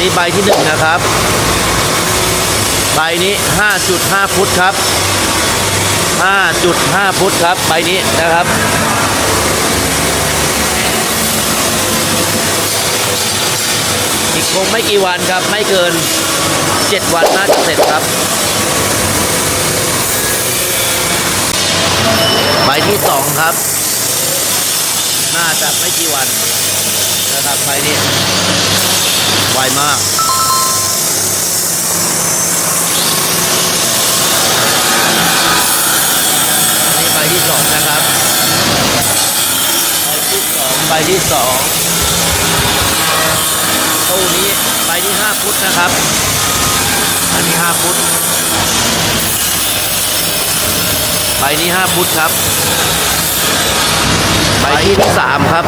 นี้ใบที่1นะครับ ใบนี้ 5.5 ฟุตครับ 5.5 ฟุตครับ ใบนี้นะครับอีกคงไม่กี่วันครับ ไม่เกิน 7 วันน่าจะเสร็จครับ ใบที่ 2 ครับ น่าจะไม่กี่วันนะครับใบนี้ วมากนี่ใบที่สองนะครับใบที่สองใบที่สองตู้นี้ใบที่ห้าฟุตนะครับ อันนี้ห้าฟุตใบนี้ห้าฟุตครับใบที่สามครับ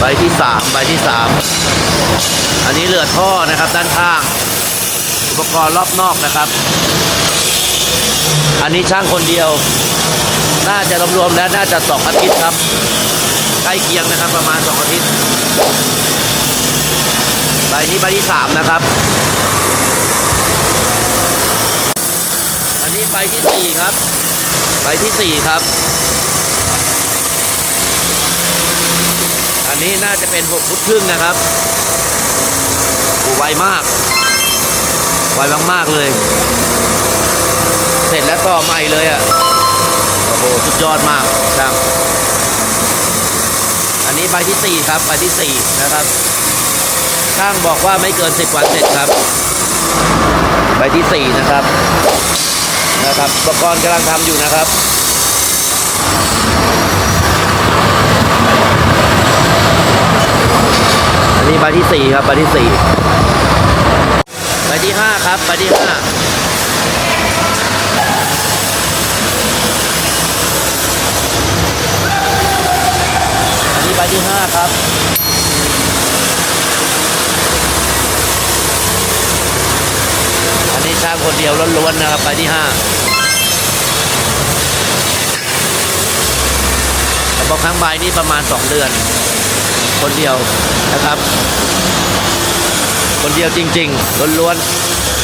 ใบที่สามใบที่สาม อันนี้เลือท่อนะครับด้านข้าง อุปกรณ์รอบนอกนะครับ อันนี้ช่างคนเดียว น่าจะรวมๆแล้วน่าจะสองอาทิตย์ครับ ใกล้เคียงนะครับประมาณสองอาทิตย์ใบนี้ใบที่สามนะครับ อันนี้ใบที่สี่ครับ ใบที่สี่ครับ นี้น่าจะเป็นหกฟุตครึ่งนะครับไวมาก ไวมากๆเลย เสร็จแล้วต่อใหม่เลยอะ โอ้โห สุดยอดมากช่างอันนี้ใบที่สี่ครับ ใบที่สี่นะครับ ช่างบอกว่าไม่เกินสิบวันเสร็จครับ ใบที่สี่นะครับ นะครับ อุปกรณ์กำลังทำอยู่นะครับ อันนี้ใบที่สี่ครับใบที่สี่ใบที่ห้าครับใบที่ห้าอันนี้ใบที่ห้าครับอันนี้ช่างคนเดียวล้วนๆนะครับใบที่ห้าบอกครั้งใบนี่ประมาณสองเดือน คนเดียวนะครับ คนเดียวจริงๆล้วนๆ